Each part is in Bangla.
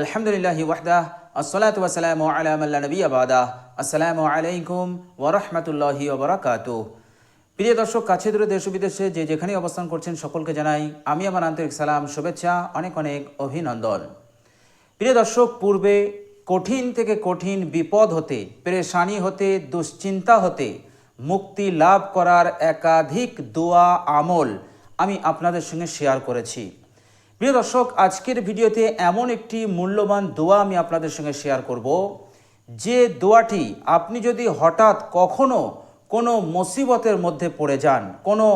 আলহামদুলিল্লাহ ওয়াহদাহ, আসসালাতু ওয়াসসালামু আলা মান লা নাবিয়্যা বাদাহ আসসালামু আলাইকুম ওয়া রাহমাতুল্লাহি ওয়া বারাকাতুহু। প্রিয় দর্শক, কাছে দূরে দেশ বিদেশে যে যেখানেই অবস্থান করছেন সকলকে জানাই আমি আমার আন্তরিক সালাম, শুভেচ্ছা, অনেক অনেক অভিনন্দন। প্রিয় দর্শক, পূর্বে কঠিন থেকে কঠিন বিপদ হতে, পেরেশানি হতে, দুশ্চিন্তা হতে, মুক্তি লাভ করার একাধিক দোয়া আমল আমি আপনাদের সঙ্গে শেয়ার করেছি। প্রিয় দর্শক, আজকের ভিডিওতে এমন একটি মূল্যবান দোয়া আমি আপনাদের সঙ্গে শেয়ার করব। যে দোয়াটি আপনি যদি হঠাৎ কখনো কোনো মুসিবতের মধ্যে পড়ে যান, কোনো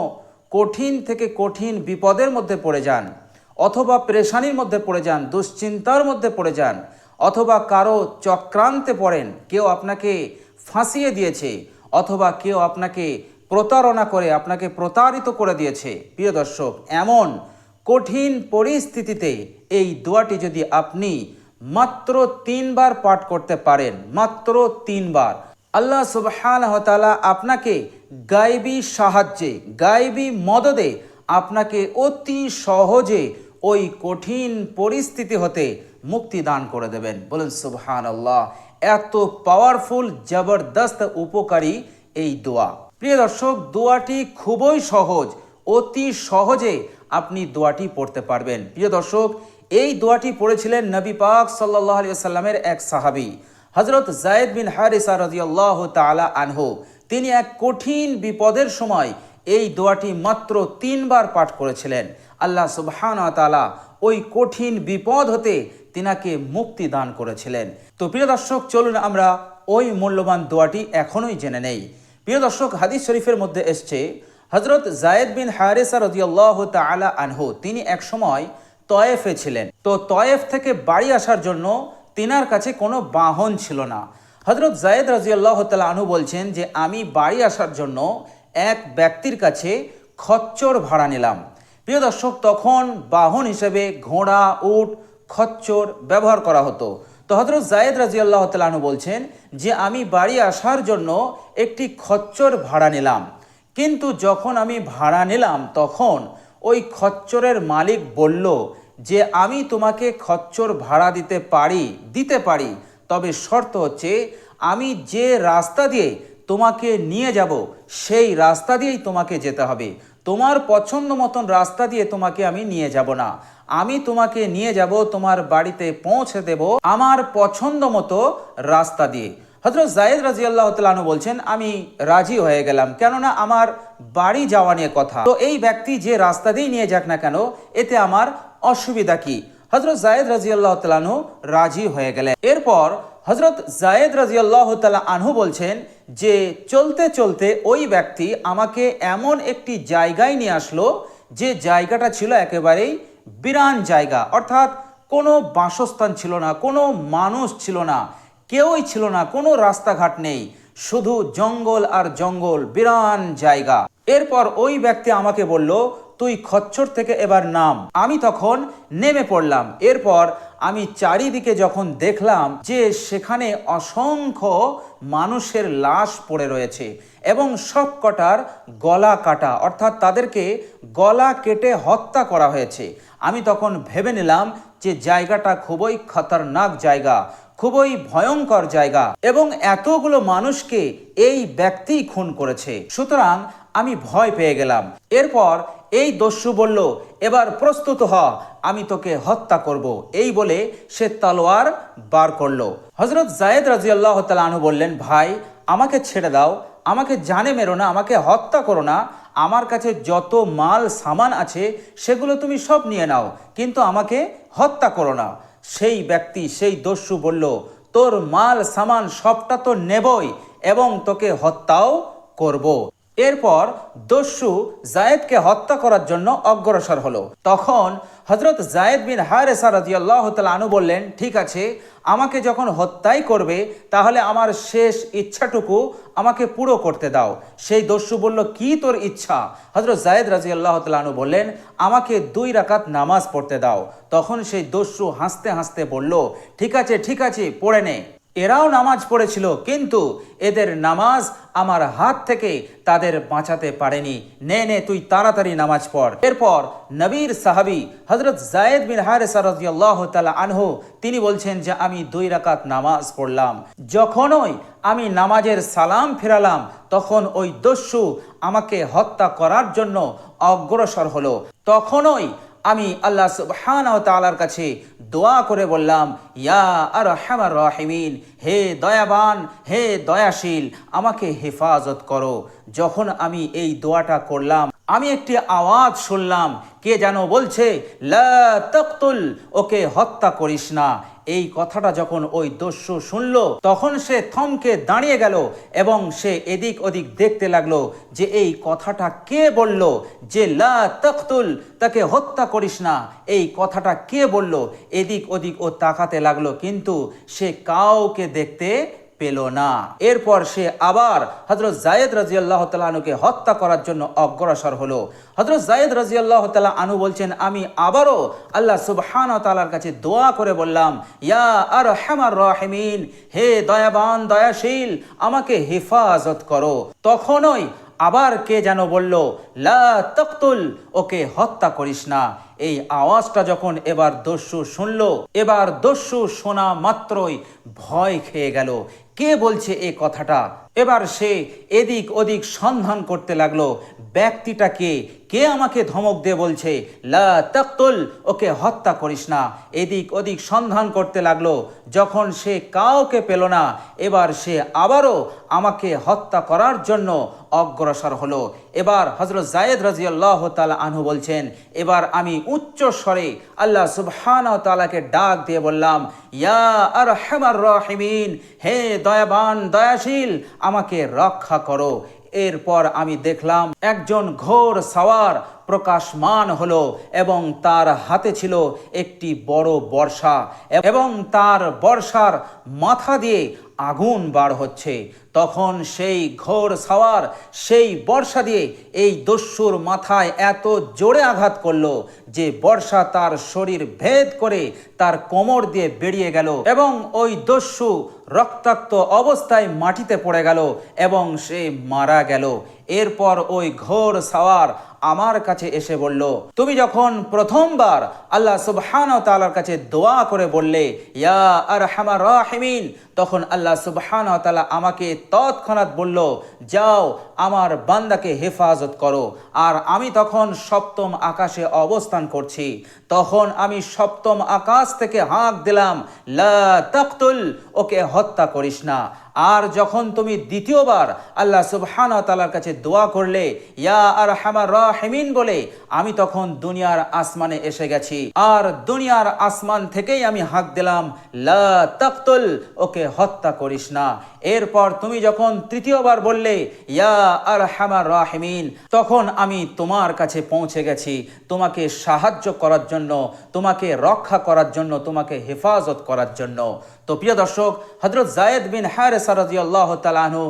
কঠিন থেকে কঠিন বিপদের মধ্যে পড়ে যান, অথবা প্রেশানির মধ্যে পড়ে যান, দুশ্চিন্তার মধ্যে পড়ে যান, অথবা কারও চক্রান্তে পড়েন, কেউ আপনাকে ফাঁসিয়ে দিয়েছে, অথবা কেউ আপনাকে প্রতারণা করে, আপনাকে প্রতারিত করে দিয়েছে, প্রিয় দর্শক, এমন কঠিন পরিস্থিতিতে এই দোয়াটি যদি আপনি মাত্র তিনবার পাঠ করতে পারেন, মাত্র তিনবার। আল্লাহ সুবহানাহু ওয়া তাআলা আপনাকে গায়বী সাহায্যে, গাইবি মদদে আপনাকে অতি সহজে ওই কঠিন পরিস্থিতি হতে মুক্তি দান করে দেবেন। বলুন সুবহান আল্লাহ এত পাওয়ারফুল জবরদস্ত, উপকারী এই দোয়া। প্রিয় দর্শক, দোয়াটি খুবই সহজ, অতি সহজে আপনি দোয়াটি পড়তে পারবেন। প্রিয় দর্শক, এই দোয়াটি পড়েছিলেন নবী পাক সাল্লাহ আলী সাল্লামের এক সাহাবী হজরত জায়েদ বিন হারিসা রাজিয়াল্লাহ তালা আনহু। তিনি এক কঠিন বিপদের সময় এই দোয়াটি মাত্র তিনবার পাঠ করেছিলেন। আল্লাহ সুবহান তালা ওই কঠিন বিপদ হতে তিনাকে মুক্তি দান করেছিলেন। তো প্রিয় দর্শক, চলুন আমরা ওই মূল্যবান দোয়াটি এখনোই জেনে নেই। প্রিয় দর্শক, হাদিস শরীফের মধ্যে এসছে হজরত জায়েদ বিন হারেসা রদিয়াল্লাহ তালা আনহু, তিনি এক সময় তয়েফে ছিলেন। তো তয়েফ থেকে বাড়ি আসার জন্য তিনার কাছে কোনো বাহন ছিল না। হজরত জায়েদ রাজিয়াল্লাহ তালা আনহু বলছেন যে, আমি বাড়ি আসার জন্য এক ব্যক্তির কাছে খচ্চর ভাড়া নিলাম। প্রিয় দর্শক, তখন বাহন হিসেবে ঘোড়া, উট, খচ্চর ব্যবহার করা হতো। তো হজরত জায়েদ রাজিয়াল্লাহ তালানু বলছেন যে, আমি বাড়ি আসার জন্য একটি খচ্চর ভাড়া নিলাম। কিন্তু যখন আমি ভাড়া নিলাম, তখন ওই খচ্চরের মালিক বলল যে, আমি তোমাকে খচ্চর ভাড়া দিতে পারি দিতে পারি। তবে শর্ত হচ্ছে, আমি যে রাস্তা দিয়ে তোমাকে নিয়ে যাব, সেই রাস্তা দিয়েই তোমাকে যেতে হবে। তোমার পছন্দ মতন রাস্তা দিয়ে তোমাকে আমি নিয়ে যাব না। আমি তোমাকে নিয়ে যাব, তোমার বাড়িতে পৌঁছে দেব আমার পছন্দ মতো রাস্তা দিয়ে। হজরত জায়েদ রাজি আল্লাহ তালু বলছেন, আমি রাজি হয়ে গেলাম। কেননা আমার বাড়ি যাওয়া নিয়ে কথা। তো এই ব্যক্তি যে রাস্তা দিয়ে নিয়ে যাক না কেন, এতে আমার অসুবিধা কি? হজরত জায়েদ রাজি আল্লাহ তালু রাজি হয়ে গেলেন। এরপর হজরত জায়েদ রাজি আল্লাহ তালা আনহু বলছেন যে, চলতে চলতে ওই ব্যক্তি আমাকে এমন একটি জায়গায় নিয়ে আসলো, যে জায়গাটা ছিল একেবারেই বিরান জায়গা। অর্থাৎ কোনো বাসস্থান ছিল না, কোনো মানুষ ছিল না। কেউই ছিল না, কোনো রাস্তাঘাট নেই, শুধু জঙ্গল আর জঙ্গল, বিরান জায়গা। এরপর ওই ব্যক্তি আমাকে বলল, তুই খচ্চর থেকে এবার নাম। আমি তখন নেমে পড়লাম। এরপর আমি চারিদিকে যখন দেখলাম যে সেখানে অসংখ্য মানুষের লাশ পড়ে রয়েছে এবং সব কটার গলা কাটা, অর্থাৎ তাদেরকে গলা কেটে হত্যা করা হয়েছে। আমি তখন ভেবে নিলাম যে জায়গাটা খুবই খতরনাক জায়গা। খুবই ভয়ঙ্কর জায়গা এবং এতগুলো মানুষকে এই ব্যক্তি খুন করেছে। সুতরাং আমি ভয় পেয়ে গেলাম। এরপর এই দস্যু বলল, এবার প্রস্তুত হ, আমি তোকে হত্যা করব। এই বলে সে তলোয়ার বার করল। হজরত জায়েদ রাজি আল্লাহ তালু বললেন, ভাই, আমাকে ছেড়ে দাও। আমাকে জানে মেরো না, আমাকে হত্যা করো না। আমার কাছে যত মাল, সামান আছে, সেগুলো তুমি সব নিয়ে নাও। কিন্তু আমাকে হত্যা করো না। সেই ব্যক্তি, সেই দস্যু বলল, তোর মাল, সামান সবটা তো নেবই এবং তোকে হত্যাও করব। এরপর দস্যু জায়েদকে হত্যা করার জন্য অগ্রসর হলো তখন হজরত জায়েদ বিন হারেসা রাজিয়াল্লাহ আনু বললেন, ঠিক আছে, আমাকে যখন হত্যাই করবে, তাহলে আমার শেষ ইচ্ছাটুকু আমাকে পুরো করতে দাও। সেই দস্যু বলল, কি তোর ইচ্ছা? হজরত জায়েদ রাজি আল্লাহ তালু বললেন, আমাকে দুই রাকাত নামাজ পড়তে দাও। তখন সেই দস্যু হাসতে হাসতে বলল, ঠিক আছে ঠিক আছে, পড়ে নে। এরাও নামাজ পড়েছিল, কিন্তু এদের নামাজ আমার হাত থেকে তাদের বাঁচাতে পারেনি। নে নে, তুই তাড়াতাড়ি নামাজ পড়। এরপর নবীর সাহাবি হজরত জায়েদ বিন হারেসা রাদিয়াল্লাহু তাআলা আনহু, তিনি বলছেন যে, আমি দুই রাকাত নামাজ পড়লাম। যখনই আমি নামাজের সালাম ফেরালাম, তখন ওই দস্যু আমাকে হত্যা করার জন্য অগ্রসর হলো। তখনই আমি আল্লাহ সুবহানাহু ওয়া তাআলার কাছে দোয়া করে বললাম, ইয়া আর হ্যামার রাহিমিন, হে দয়াবান, হে দয়াশীল, আমাকে হেফাজত করো। যখন আমি এই দোয়াটা করলাম আমি একটি আওয়াজ শুনলাম। কে যেন বলছে তক্তুল, ওকে হত্যা করিস না। এই কথাটা যখন ওই দস্যু শুনল, তখন সে থমকে দাঁড়িয়ে গেল এবং সে এদিক ওদিক দেখতে লাগল যে এই কথাটা কে বলল যে, লা তখতুল তাকে হত্যা করিস না। এই কথাটা কে বলল? এদিক ওদিক ও তাকাতে লাগল, কিন্তু সে কাউকে দেখতে পেল না। এরপর সে আবার হজরত জায়েদ রাজিয়াল্লাহ তালানুকে হত্যা করার জন্য অগ্রসর হলো। হজরত জায়েদ রাজিয়াল্লাহ তালা আনু বলছেন, আমি আবারও আল্লাহ সুবহান তালার কাছে দোয়া করে বললাম, ইয়া আর হেমার রহমিন, হে দয়াবান, দয়াশীল, আমাকে হেফাজত করো। তখনই আবার কে যেন বলল, লা তক্তুল, ওকে হত্যা করিস না। এই আওয়াজটা যখন এবার দস্যু শুনল, এবার দস্যু শোনা মাত্রই ভয় খেয়ে গেল। কে বলছে এই কথাটা? এবার সে এদিক ওদিক সন্ধান করতে লাগল। ব্যক্তিটা কে কে আমাকে ধমক দিয়ে বলছে? লা ওকে হত্যা করিস না। এদিক ওদিক সন্ধান করতে লাগল। যখন সে কাউকে পেল না, এবার সে আবারও আমাকে হত্যা করার জন্য অগ্রসর হলো। এবার হজরত জায়েদ রাজিয়াল্লাহ তালা আনহু বলছেন, এবার আমি উচ্চ স্বরে আল্লাহ সুবহান তালাকে ডাক দিয়ে বললাম, ইয়া আর হেমার রহিমিন, হে দয়াবান, দয়াশীল, আমাকে রক্ষা করো। এরপর আমি দেখলাম একজন ঘোর সাওয়ার প্রকাশমান হলো এবং তার হাতে ছিল একটি বড় বর্ষা এবং তার বর্ষার মাথা দিয়ে আগুন বার হচ্ছে। তখন সেই ঘোর সাওয়ার সেই বর্ষা দিয়ে এই দস্যুর মাথায় এত জোরে আঘাত করল যে বর্ষা তার শরীর ভেদ করে তার কোমর দিয়ে বেরিয়ে গেল এবং ওই দস্যু রক্তাক্ত অবস্থায় মাটিতে পড়ে গেল এবং সে মারা গেল। এরপর ওই ঘোর সাওয়ার আমার কাছে এসে বলল, তুমি যখন প্রথমবার আল্লাহ সুবহান তালার কাছে দোয়া করে বললে, ইয়া আর হামার রাহিমিন, তখন আল্লাহ সুবহান তালা আমাকে তৎক্ষণাৎ বলল, যাও, আমার বান্দাকে হেফাজত করো। আর আমি তখন সপ্তম আকাশে অবস্থান করছি। তখন আমি সপ্তম আকাশ থেকে হাঁক দিলাম, লা তক্তুল, ওকে হত্যা করিস না। আর যখন তুমি দ্বিতীয়বার আল্লাহ সুবহান তালার কাছে দোয়া করলে, ইয়া আর হামার রাহিমিন বলে, আমি তখন দুনিয়ার আসমানে এসে গেছি। আর দুনিয়ার আসমান থেকেই আমি হাঁক দিলাম, লা ওকে হত্যা করিস না। এরপর তুমি যখন তৃতীয়বার বললে, ইয়া আর হামার রাহিমিন, তখন আমি তোমার কাছে পৌঁছে গেছি। তোমাকে সাহায্য করার জন্য, তোমাকে রক্ষা করার জন্য, তোমাকে হেফাজত করার জন্য। তো প্রিয় দর্শক হজরত জায়েদ বিন হারেসা রাদিয়াল্লাহ তালাহু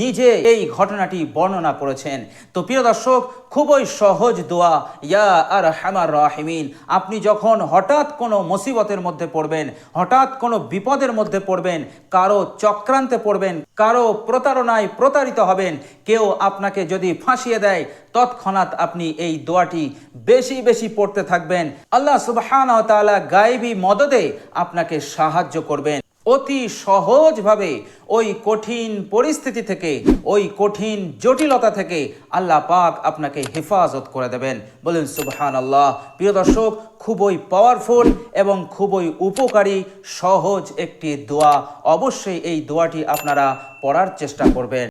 নিজে এই ঘটনাটি বর্ণনা করেছেন। তো প্রিয় দর্শক, খুবই সহজ দোয়া, ইয়া আর হামার রাহিমিন, আপনি যখন হঠাৎ কোনো মুসিবতের মধ্যে পড়বেন, হঠাৎ কোনো বিপদের মধ্যে পড়বেন, কারও চক্রান্তে পড়বেন, কারও প্রতারণায় প্রতারিত হবেন, কেউ আপনাকে যদি ফাঁসিয়ে দেয়, তৎক্ষণাৎ আপনি এই দোয়াটি বেশি বেশি পড়তে থাকবেন। আল্লাহ তাআলা গায়েবী মদদে আপনাকে সাহায্য করবেন। অতি সহজভাবে ওই কঠিন পরিস্থিতি থেকে, ওই কঠিন জটিলতা থেকে আল্লাহ পাক আপনাকে হেফাজত করে দেবেন। বলেন সুবহান আল্লাহ প্রিয় দর্শক, খুবই পাওয়ারফুল এবং খুবই উপকারী, সহজ একটি দোয়া। অবশ্যই এই দোয়াটি আপনারা পড়ার চেষ্টা করবেন।